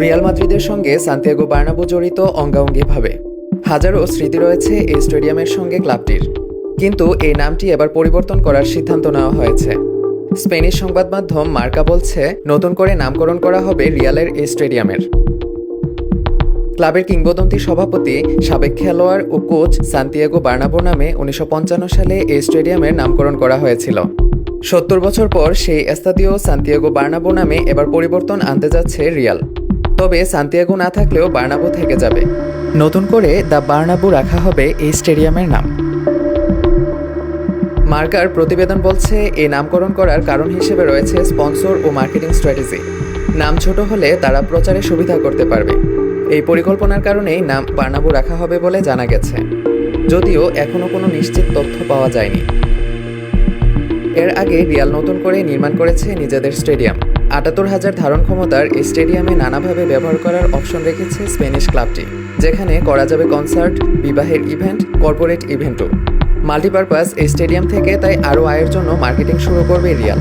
Real মাদ্রিদের সঙ্গে Santiago বার্নাবো জড়িত অঙ্গাঙ্গিভাবে। হাজারো স্মৃতি রয়েছে এই স্টেডিয়ামের সঙ্গে ক্লাবটির। কিন্তু এই নামটি এবার পরিবর্তন করার সিদ্ধান্ত নেওয়া হয়েছে। স্পেনিশ সংবাদ মাধ্যম মার্কা বলছে, নতুন করে নামকরণ করা হবে রিয়ালের এই স্টেডিয়ামের। ক্লাবের কিংবদন্তি সভাপতি, সাবেক খেলোয়াড় ও কোচ সান্তিয়াগো বার্নাবো নামে উনিশশো পঞ্চান্ন সালে এই স্টেডিয়ামের নামকরণ করা হয়েছিল। সত্তর বছর পর সেই এস্তাদিও সান্তিয়াগো বার্নাবো নামে এবার পরিবর্তন আনতে যাচ্ছে রিয়াল। তবে সান্তিয়াগো না থাকলেও বার্নাবো থেকে যাবে। নতুন করে দ্য বার্নাবো রাখা হবে এই স্টেডিয়ামের নাম। মার্কার প্রতিবেদন বলছে এই নামকরণ করার কারণ হিসেবে রয়েছে স্পন্সর ও মার্কেটিং স্ট্র্যাটেজি। নাম ছোট হলে তারা প্রচারে সুবিধা করতে পারবে। এই পরিকল্পনার কারণেই নাম বার্নাবো রাখা হবে বলে জানা গেছে। যদিও এখনও কোনো নিশ্চিত তথ্য পাওয়া যায়নি। এর আগে রিয়াল নতুন করে নির্মাণ করেছে নিজেদের স্টেডিয়াম। আটাত্তর হাজার ধারণ ক্ষমতার স্টেডিয়ামে নানাভাবে ব্যবহার করার অপশন রেখেছে স্প্যানিশ ক্লাবটি, যেখানে করা যাবে কনসার্ট, বিবাহের ইভেন্ট, কর্পোরেট ইভেন্টও। মাল্টিপারপাস স্টেডিয়াম থেকে তাই আরও আয়ের জন্য মার্কেটিং শুরু করবে রিয়াল।